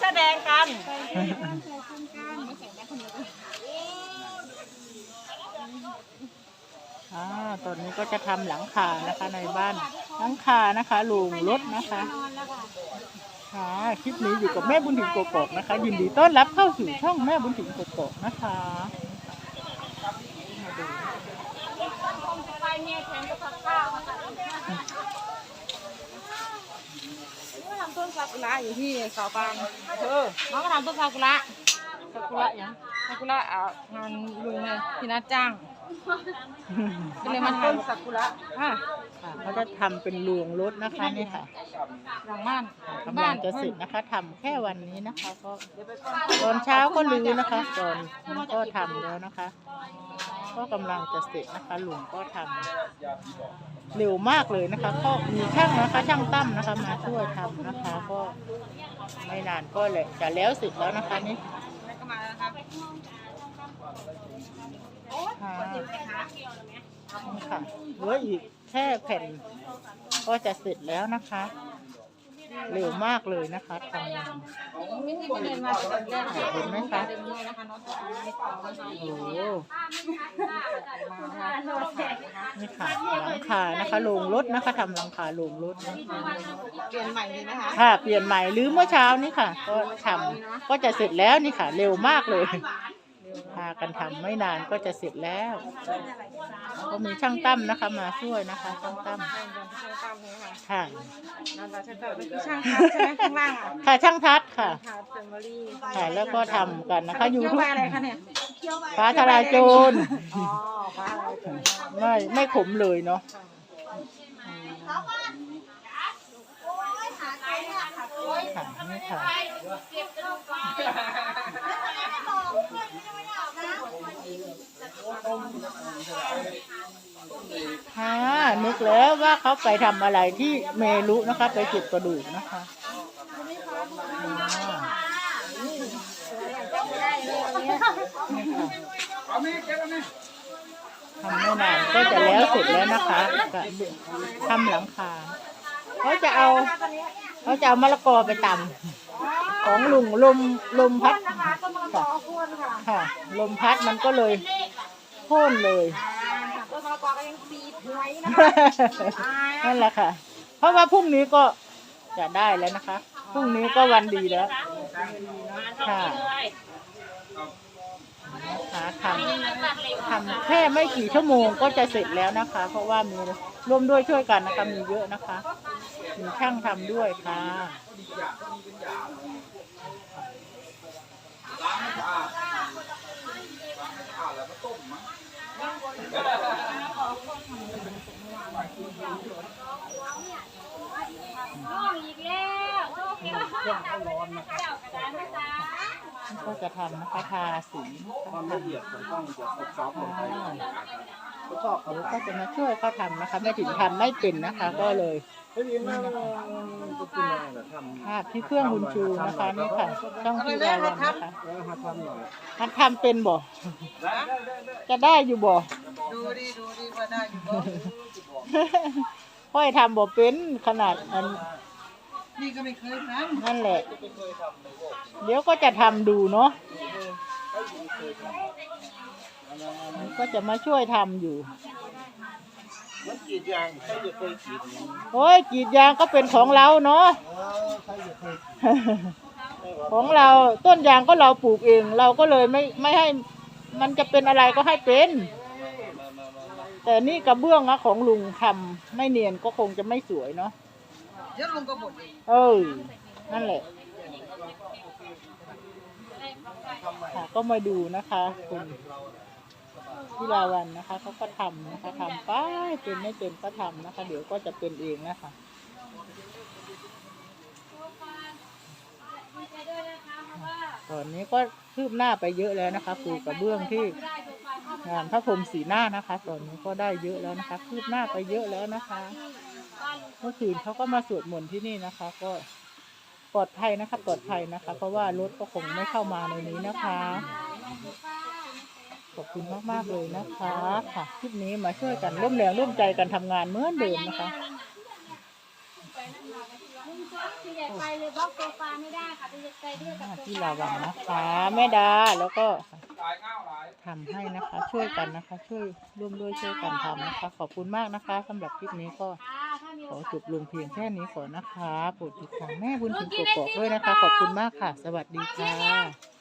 แสดงกัน อ่าตอนนี้ก็จะทำหลังคานะคะในบ้าน หลังคานะคะลุงรถนะคะค่ะคลิปนี้อยู่กับแม่บุญถึงกกอกนะคะ ยินดีต้อนรับเข้าสู่ช่องแม่บุญถึงกกอกนะคะ ไปเมียแข็งก็ผักข้าวมาค่ะนี่ทำต้นซากุ ระอยู่ที่เขาบางเออน้องก็ทำต้นซากุระซากุระยังซากุระอ่างานลุงเลยพี่นัดจ้างก็เลยมาต้นซากุระอะค่ะ เขาจะทำเป็นลวงรถนะคะนี่ค่ะหลังบ้านกำลังจะเสร็จนะคะทำแค่วันนี้นะคะก็ตอนเช้าก็ลือนะคะ ตอนนี้ก็ทำแล้วนะคะ ก็กำลังจะเสร็จนะคะลุงก็ทำเร็วมากเลยนะคะก็มีช่างนะคะช่างตั้มนะคะมาช่วยทำนะคะก็ไม่นานก็เลยจะแล้วเสร็จแล้วนะคะนี่แล้วก็มาแล้วนะครับค่ะนี่ค่ะเหลืออีก แค่แผ่นก็จะเสร็จแล้วนะคะ เร็วมากเลยนะคะทำงานวิธีการเดินมาจะเดินแรกเห็นไหมคะเดินด้วยนะคะน้องจะไม่ต่อนะคะโอ้โหมานะคะนี่ค่ะหลังคานะคะโรงรถนะคะทำหลังคาโรงรถนะคะเปลี่ยนใหม่เลยนะคะค่ะ เปลี่ยนใหม่หรือเมื่อเช้านี้ค่ะ ก็ทำก็จะเสร็จแล้วนี่ค่ะ เร็วมากเลย พากันทำไม่นานก็จะเสร็จแล้ว ก็มีช่างตั้มนะคะ มาช่วยนะคะช่างตั้มช่างตั้มเลยค่ะค่ะนั่นแหละช่างตั้มเป็นช่างทัพใช่ไหมข้างล่างอะค่ะช่างทัศน์ค่ะทัพเฟมิลี่ค่ะแล้วก็ทำกันนะคะยูเคี่ยวทูบใบอะไรคะเนี่ยฟ้าทลายโจรอ๋อฟ้าอะไรคะไม่ไม่ขมเลยเนาะ ค่ะนี่ค่ะค่ะนึกแล้วว่าเขาไปทำอะไรที่เมรุนะคะ ไปเก็บกระดูกนะคะทำไม่นานก็จะแล้วเสร็จแล้วนะคะก็ทำหลังคาเขาจะเอา เขาจะเอามะละกอไปตำของลุงลมลมพัดนะคะต้นมะละกอควรค่ะค่ะ ลมพัดมันก็เลยโค่นเลยต้นมะละกอก็ยังปีดหวยนะคะนั่นแหละค่ะ เพราะว่าพรุ่งนี้ก็จะได้แล้วนะคะพรุ่งนี้ก็วันดีแล้วค่ะนะคะทำทำแค่ไม่กี่ชั่วโมงก็จะเสร็จแล้วนะคะ เพราะว่ามีร่วมด้วยช่วยกันนะคะมีเยอะนะคะ มีช่างทำด้วยค่ะก็จะทำนะคะทาสี ความละเอียดมันต้องจะซอฟต์ลงไป ชอบเขาก็จะมาช่วยเขาทำนะคะ ไม่ถึงทำไม่เป็นนะคะ ก็เลยเฮ้ยนี่นะจะกินอะไรเหรอทำภาพที่เครื่องบุญชูนะคะนี่ค่ะช่องที่ดาวันนะคะเออมาทำหน่อยมันทำเป็นบ่จะได้อยู่บ่ดูดิดูดิว่าได้อยู่บ่ค่อยทำบ่เป็นขนาดอันนี่ก็ไม่เคยทนั่นแหละ เดี๋ยวก็จะทำดูเนาะ ก็จะมาช่วยทำอยู่ มันกรีดยางใครจะเคยกรีดโอ้ยกรีดยางก็เป็นของเราเนาะ เออใครจะเคยของเราต้นยางก็เราปลูกเอง เราก็เลยไม่ไม่ให้มันจะเป็นอะไรก็ให้เป็นแต่นี่กระเบื้องอะของลุงทำไม่เนียนก็คงจะไม่สวยเนาะำเดี๋ยวลุงก็บ่นอีกเออนั่นแหละค่ะก็มาดูนะคะคุณ พิลาวันนะคะเขาก็ทำนะคะทำไปเป็นไม่เป็นก็ทำนะคะ เดี๋ยวก็จะเป็นเองนะคะตอนนี้ก็คืบหน้าไปเยอะแล้วนะคะปูกระเบื้องที่งานพระพรมสีหน้านะคะ ตอนนี้ก็ได้เยอะแล้วนะคะ คืบหน้าไปเยอะแล้วนะคะ เมื่อคืนเขาก็มาสวดมนต์ที่นี่นะคะ ก็ปลอดภัยนะคะ ปลอดภัยนะคะ เพราะว่ารถก็คงไม่เข้ามาในนี้นะคะ อบคุณมากๆเลยนะคะค่ะคลิปนี้มาช่วยกันร่วมแรงร่วมใจกันทำงานเหมือนเดิมนะคะไปเลยบล็อกโซฟาไม่ได้ค่ะจะใจด้วยกับอ่าโซที่ลาวังนะคะแม่ดาแล้วก็ทำให้นะคะ ช่วยกันนะคะ ช่วยร่วมด้วยช่วยกันทำนะคะ ขอบคุณมากนะคะสำหรับคลิปนี้ก็ ค่ะถ้ามีขโอจบลงเพียงแค่นี้ก่อนนะคะโปรดติดตามแม่บุญถึงกกอกด้วยนะคะ ขอบคุณมากค่ะ สวัสดีค่ะ